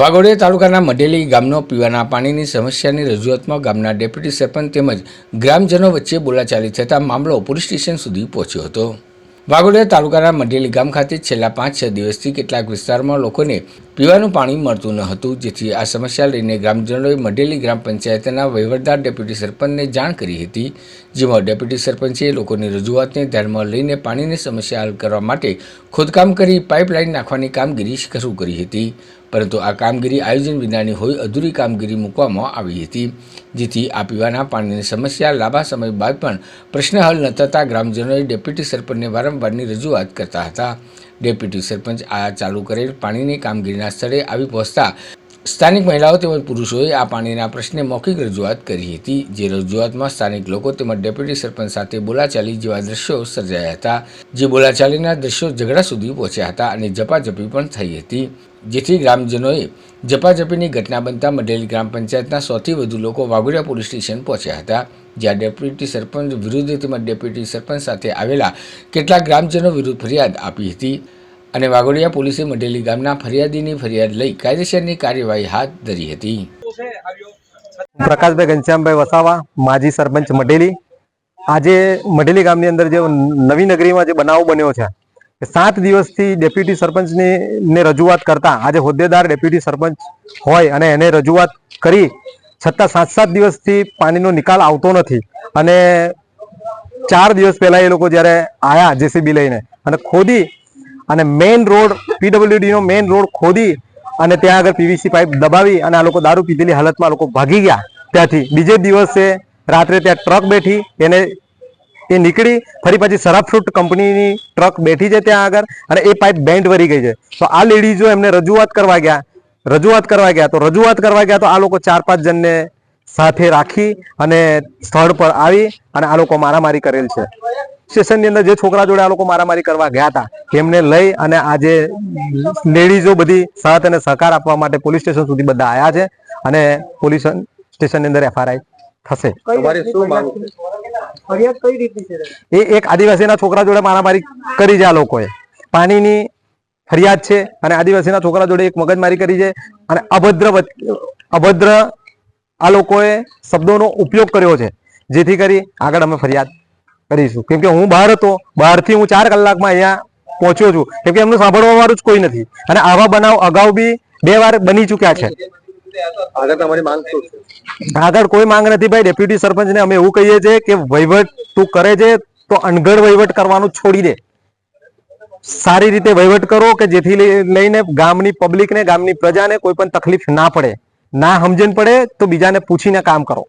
વાઘોડિયા તાલુકાના મઢેલી ગામનો પીવાના પાણીની સમસ્યાની રજૂઆતમાં ગામના ડેપ્યુટી સરપંચ તેમજ ગ્રામજનો વચ્ચે બોલાચાલી થતાં મામલો પોલીસ સ્ટેશન સુધી પહોંચ્યો હતો. વાગોડિયા તાલુકાના મઢેલી ગામ ખાતે છેલ્લા પાંચ છ દિવસથી કેટલાક વિસ્તારમાં લોકોને પીવાનું પાણી મળતું ન હતું, જેથી આ સમસ્યા લઈને ગ્રામજનોએ મઢેલી ગ્રામ પંચાયતના વહીવટદાર ડેપ્યુટી સરપંચને જાણ કરી હતી, જેમાં ડેપ્યુટી સરપંચે લોકોની રજૂઆતને ધ્યાનમાં લઈને પાણીની સમસ્યા હલ કરવા માટે ખોદકામ કરી પાઇપલાઇન નાખવાની કામગીરી શરૂ કરી હતી. પરંતુ આ કામગીરી આયોજન વિનાની હોય અધૂરી કામગીરી મૂકવામાં આવી હતી. જેથી આ પીવાના પાણીની સમસ્યા લાંબા સમય બાદ પણ પ્રશ્ન હલ ન થતાં ગ્રામજનોએ ડેપ્યુટી સરપંચને વારંવારની રજૂઆત કરતા હતા. ડેપ્યુટી સરપંચ આ ચાલુ કરેલ પાણીની કામગીરીના સ્થળે આવી પહોંચતા સ્થાનિક મહિલાઓ તેમજ પુરુષોએ આ પાણીના પ્રશ્ને મૌખિક રજૂઆત કરી હતી. જે રજૂઆતમાં સ્થાનિક લોકો તેમજ ડેપ્યુટી સરપંચ સાથે બોલાચાલી જેવા દ્રશ્યો સર્જાયા હતા, જે બોલાચાલીના દ્રશ્યો ઝઘડા સુધી પહોંચ્યા હતા અને ઝપાઝપી પણ થઈ હતી. જેથી ગ્રામજનોએ ઝપાઝપીની ઘટના બનતા મઢેલી ગ્રામ પંચાયતના સૌથી વધુ લોકો વાઘોડિયા પોલીસ સ્ટેશન પહોંચ્યા હતા. જ્યાં ડેપ્યુટી સરપંચ વિરુદ્ધ તેમજ ડેપ્યુટી સરપંચ સાથે આવેલા કેટલાક ગ્રામજનો વિરુદ્ધ ફરિયાદ આપી હતી. અને વાઘોડિયા પોલીસે મઢેલી ગામના ફરિયાદીની ફરિયાદ લઈ કાયદેસરની કાર્યવાહી હાથ ધરી હતી. પ્રકાશભાઈ ઘનશ્યામભાઈ વસાવા, માજી સરપંચ મઢેલી. આજે મઢેલી ગામની અંદર જે નવી નગરીમાં જે બનાવ બન્યો છે સાત દિવસથી ડેપ્યુટી સરપંચની ને રજૂઆત કરતા આજે હોદ્દેદાર ડેપ્યુટી સરપંચ હોય અને એને રજૂઆત કરી, છતાં સાત સાત દિવસથી પાણીનો નિકાલ આવતો નથી. અને ચાર દિવસ પહેલા એ લોકો જ્યારે આયા જેસીબી લઈને અને ખોદી અને મેઇન રોડ પીડબ્લ્યુડી નો મેઇન રોડ ખોદી અને ત્યાં આગળ પીવીસી પાઇપ દબાવી અને આ લોકો દારૂ પીધેલી હાલતમાં લોકો ભાગી ગયા. ત્યાંથી બીજે દિવસે રાત્રે ત્યાં ટ્રક બેઠી, એને એ નીકળી, ફરી પછી સરાફ ફ્રૂટ કંપનીની ટ્રક બેઠી છે ત્યાં આગળ અને એ પાઇપ બેન્ડ વરી ગઈ છે. તો આ લેડીઝો એમને રજૂઆત કરવા ગયા, રજૂઆત કરવા ગયા, તો રજૂઆત કરવા ગયા તો આ લોકો ચાર પાંચ જણને સાથે રાખી અને સ્થળ પર આવી અને આ લોકો મારામારી કરેલ છે. સ્ટેશનની અંદર જે છોકરા જોડે આ લોકો મારામારી કરવા ગયા હતા એમને લઈ અને આજે લેડીઝો બધી સાથ અને સહકાર આપવા માટે પોલીસ સ્ટેશન સુધી બધા આવ્યા છે અને પોલીસ સ્ટેશનની અંદર એફઆરઆઈ થશે. તમારી શું માંગ છે ફરિયાદ કઈ રીતની છે? એ એક આદિવાસીના છોકરા જોડે મારામારી કરી છે આ લોકોએ. પાણીની ફરિયાદ છે અને આદિવાસીના છોકરા જોડે એક મગજમારી કરી છે અને અભદ્ર અભદ્ર આ લોકોએ શબ્દોનો ઉપયોગ કર્યો છે. જેથી કરી આગળ અમે ફરિયાદ કરીશું. કેમ કે હું બહાર હતો બહારથી હું ચાર કલાકમાં અહીંયા પહોંચ્યો છું. કેમ કે એમનું સાંભળવા વાળું જ કોઈ નથી. અને આવા બનાવ અગાઉ બી બે વાર બની ચૂક્યા છે. આગળ કોઈ માંગ નથી ભાઈ. ડેપ્યુટી સરપંચને અમે એવું કહીએ છીએ કે વહીવટ તું કરે છે તો અણઘડ વહીવટ કરવાનું છોડી દે. સારી રીતે વહીવટ કરો કે જેથી લઈને ગામની પબ્લિકને ગામની પ્રજાને કોઈ પણ તકલીફ ના પડે. ના સમજણ પડે તો બીજાને પૂછીને કામ કરો.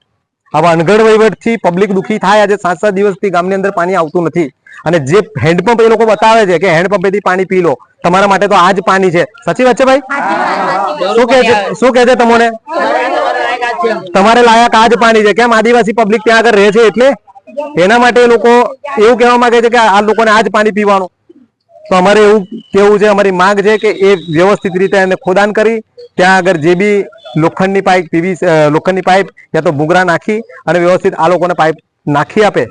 આવા અણઘડ વહીવટથી પબ્લિક દુઃખી થાય આજે સાત સાત દિવસથી ગામની અંદર પાણી આવતું નથી. અને જે હેન્ડપંપ એ લોકો બતાવે છે કે હેન્ડપંપેથી પાણી પી લો, તમારા માટે તો આ જ પાણી છે. સાચી વાત છે ભાઈ? શું કે છે? તમને? તમારે લાયક આ જ પાણી છે. કેમ? આદિવાસી પબ્લિક ત્યાં આગળ રહે છે એટલે? એના માટે એ લોકો એવું કહેવા માંગે છે કે આ લોકોને આ જ પાણી પીવાનું. તો અમારે એવું કેવું છે, અમારી માંગ છે કે એ વ્યવસ્થિત રીતે એને ખોદાણ કરી, ત્યાં આગળ જે બી લોખંડની પાઇપ પીવી લોખંડની પાઇપ યા તો ભૂંગરા નાખી અને વ્યવસ્થિત આ લોકોને પાઇપ નાખી આપે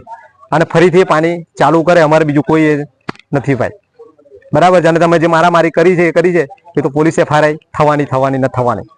અને ફરીથી પાણી ચાલુ કરે. અમારે બીજું કોઈ નથી ભાઈ. બરાબર છે? અને તમે જે મારામારી કરી છે, એ કરી છે, એ તો પોલીસ એફઆરઆઈ થવાની થવાની, ન થવાની.